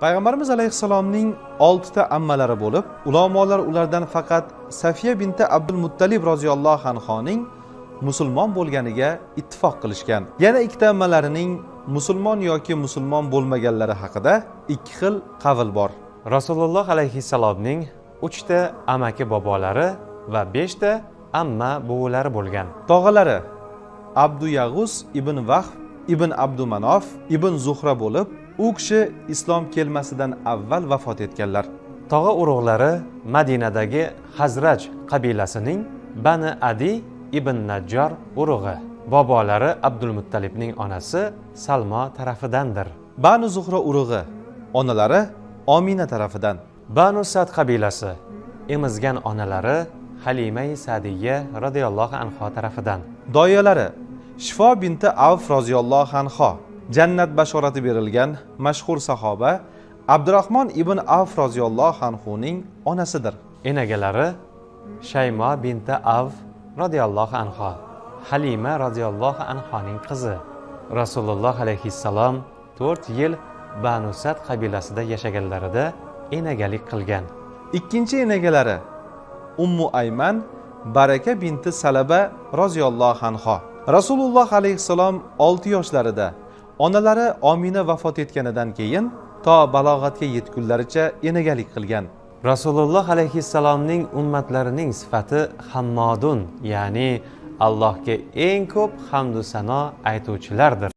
payg'ambarimiz alayhissalomning oltita ammalari bo'lib ulamolar ulardan faqat safiya binti abdul muttalib roziyallohu anhoning musulmon bo'lganiga ittifoq qilishgan. Yana ikkita ammalarining musulmon yoki musulmon bo'lmaganlari haqida ikki xil qavl bor. Rasululloh alayhissalomning uchta amaki bobolari va beshta amma buvilari bo'lgan. Tog'alari abdu yag'us ibn vahb ibn abdu manof ibn zuhra bo'lib u kishi islom kelmasidan avval vafot etganlar. Tog'a urug'lari madinadagi hazraj qabilasining bani adi ibn najjor urug'i. Bobolari abdul muttalibning onasi salmo tarafidandir. Banu zuhra urug'i onalari omina tarafidan. Banu sad qabilasi emizgan onalari halimai sadiya roziyallohu anho tarafidan. Doyalari shifo binti avf roziyallohu anho jannat bashorati berilgan mashhur sahoba abdurahmon ibn avf roziyallohu anhuning onasidir. Enagalari shaymo binti avf roziyallohu anho halima roziyallohu anhoning qizi. Rasululloh alayhissalom to'rt yil banusat qabilasida yashaganlarida enagalik qilgan. Ikkinchi enagalari ummu ayman baraka binti salaba roziyallohu anho rasululloh alayhissalom olti yoshlarida onalari omina vafot etganidan keyin to balog'atga yetgunlaricha enagalik qilgan. Rasululloh alayhissalomning ummatlarining sifati hammodun ya'ni allohga eng ko'p hamdu sano aytuvchilardir.